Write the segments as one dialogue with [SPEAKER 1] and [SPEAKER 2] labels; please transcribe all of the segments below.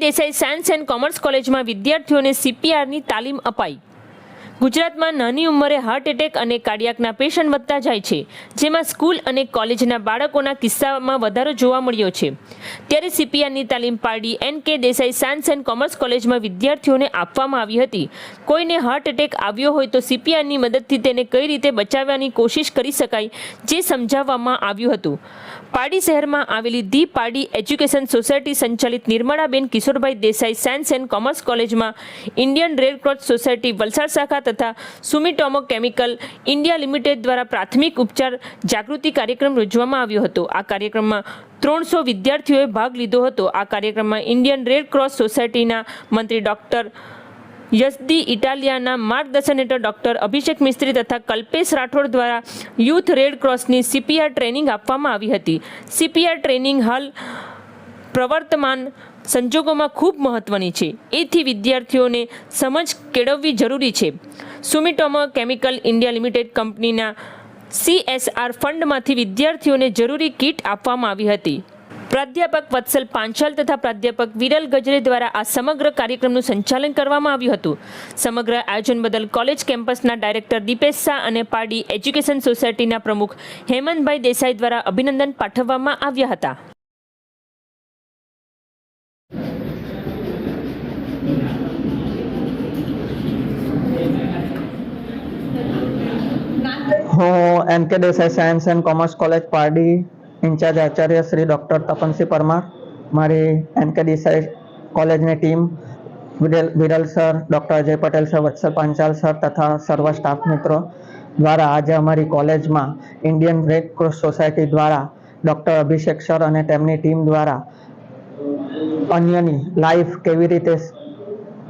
[SPEAKER 1] Desai science and commerce કોલેજમાં વિદ્યાર્થીઓને સીપીઆરની તાલીમ અપાઈ. ગુજરાતમાં નાની ઉંમરે હાર્ટ એટેક અને કાર્ડિયાકના પેશન્ટ વધતા જાય છે, જેમાં સ્કૂલ અને કોલેજના બાળકોના કિસ્સામાં વધારો જોવા મળ્યો છે. ત્યારે સીપીઆરની તાલીમ પાડી N K Desai science and commerce કોલેજમાં વિદ્યાર્થીઓને આપવામાં આવી હતી. કોઈને હાર્ટ એટેક આવ્યો હોય તો સીપીઆરની મદદથી તેને કઈ રીતે બચાવવાની કોશિશ કરી શકાય, જે સમજાવવામાં આવ્યું હતું. પારડી શહેરમાં આવેલી ધી પાડી એજ્યુકેશન સોસાયટી સંચાલિત Nirmalaben Kishorbhai Desai science and commerce કોલેજમાં Indian Red Cross society Valsad શાખા તથા સુમિટોમો કેમિકલ ઇન્ડિયા લિમિટેડ દ્વારા પ્રાથમિક ઉપચાર જાગૃતિ કાર્યક્રમ યોજવામાં આવ્યો હતો. આ કાર્યક્રમમાં ત્રણસો વિદ્યાર્થીઓએ ભાગ લીધો હતો. આ કાર્યક્રમમાં ઇન્ડિયન રેડ ક્રોસ સોસાયટીના મંત્રી ડૉક્ટર યસદી ઇટાલિયાના માર્ગદર્શન હેઠળ ડૉક્ટર અભિષેક મિસ્ત્રી તથા કલ્પેશ રાઠોડ દ્વારા યુથ રેડ ક્રોસની સીપીઆર ટ્રેનિંગ આપવામાં આવી હતી. સીપીઆર ટ્રેનિંગ હાલ પ્રવર્તમાન સંજોગોમાં ખૂબ મહત્વની છે. એથી વિદ્યાર્થીઓને સમજ કેળવવી જરૂરી છે. સુમિટોમો કેમિકલ ઇન્ડિયા લિમિટેડ કંપનીના સીએસઆર ફંડમાંથી વિદ્યાર્થીઓને જરૂરી કીટ આપવામાં આવી હતી. પ્રાધ્યાપક વત્સલ પાંચાલ તથા પ્રાધ્યાપક વિરલ ગજરે દ્વારા આ સમગ્ર કાર્યક્રમનું સંચાલન કરવામાં આવ્યું હતું. સમગ્ર આયોજન બદલ કોલેજ કેમ્પસના ડાયરેક્ટર દીપેશ શાહ અને પારડી એજ્યુકેશન સોસાયટીના પ્રમુખ હેમંતભાઈ દેસાઈ દ્વારા અભિનંદન પાઠવવામાં આવ્યા હતા.
[SPEAKER 2] હું N K Desai science and commerce college Pardi incharge Acharya Shri doctor તપનસિંહ Parmar, મારી એન કે દેસાઈ કોલેજની team, Viral sir, doctor Ajay Patel sir, Vatsal Panchal sir તથા સર્વ સ્ટાફ મિત્રો દ્વારા આજે અમારી કોલેજમાં ઇન્ડિયન રેડ ક્રોસ સોસાયટી દ્વારા ડૉક્ટર અભિષેક સર અને તેમની ટીમ દ્વારા અન્યની લાઈફ કેવી રીતે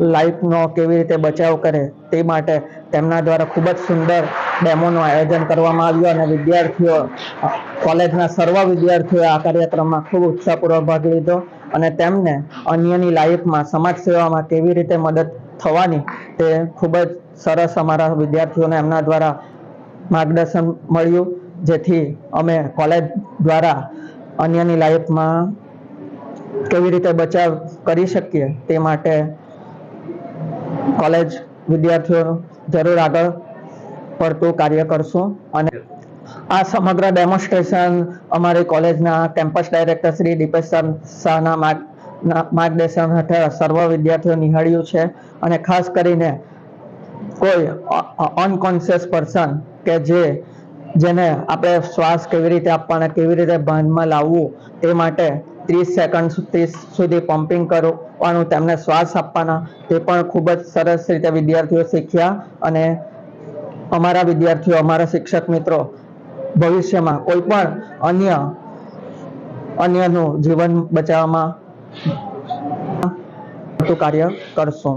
[SPEAKER 2] લાઈફનો કેવી રીતે બચાવ કરે તે માટે તેમના દ્વારા ખૂબ જ સુંદર ડેમોનું આયોજન કરવામાં આવ્યું અને વિદ્યાર્થીઓ, કોલેજના સર્વ વિદ્યાર્થીઓએ આ કાર્યક્રમમાં ખૂબ ઉત્સાહપૂર્વક ભાગ લીધો અને તેમને અન્યની લાઈફમાં સમાજ સેવામાં કેવી રીતે મદદ થવાની તે ખૂબ જ સરસ અમારા વિદ્યાર્થીઓને એમના દ્વારા માર્ગદર્શન મળ્યું, જેથી અમે કોલેજ દ્વારા અન્યની લાઈફમાં કેવી રીતે બચાવ કરી શકીએ તે માટે કોલેજ વિદ્યાર્થીઓ જરૂર આગળ પડતું કાર્ય કરશું. અને આ સમગ્ર ડેમોન્સ્ટ્રેશન અમારી કોલેજના કેમ્પસ ડાયરેક્ટર શ્રી દીપેશ શાહના માર્ગદર્શન હેઠળ સર્વ વિદ્યાર્થીઓ નિહાળ્યું છે. અને ખાસ કરીને કોઈ અનકોન્શિયસ પર્સન કે જે, જેને આપણે શ્વાસ કેવી રીતે આપવાના, કેવી રીતે ભાનમાં લાવવું, તે માટે ત્રીસ સેકન્ડ ત્રીસ સુધી પમ્પિંગ કરવાનું, તેમને શ્વાસ આપવાના, તે પણ ખૂબ જ સરસ રીતે વિદ્યાર્થીઓ શીખ્યા. અને અમારા વિદ્યાર્થીઓ અમારા શિક્ષક મિત્રો ભવિષ્યમાં કોઈ પણ અન્ય અન્યનું જીવન બચાવવામાં કાર્ય કરશું.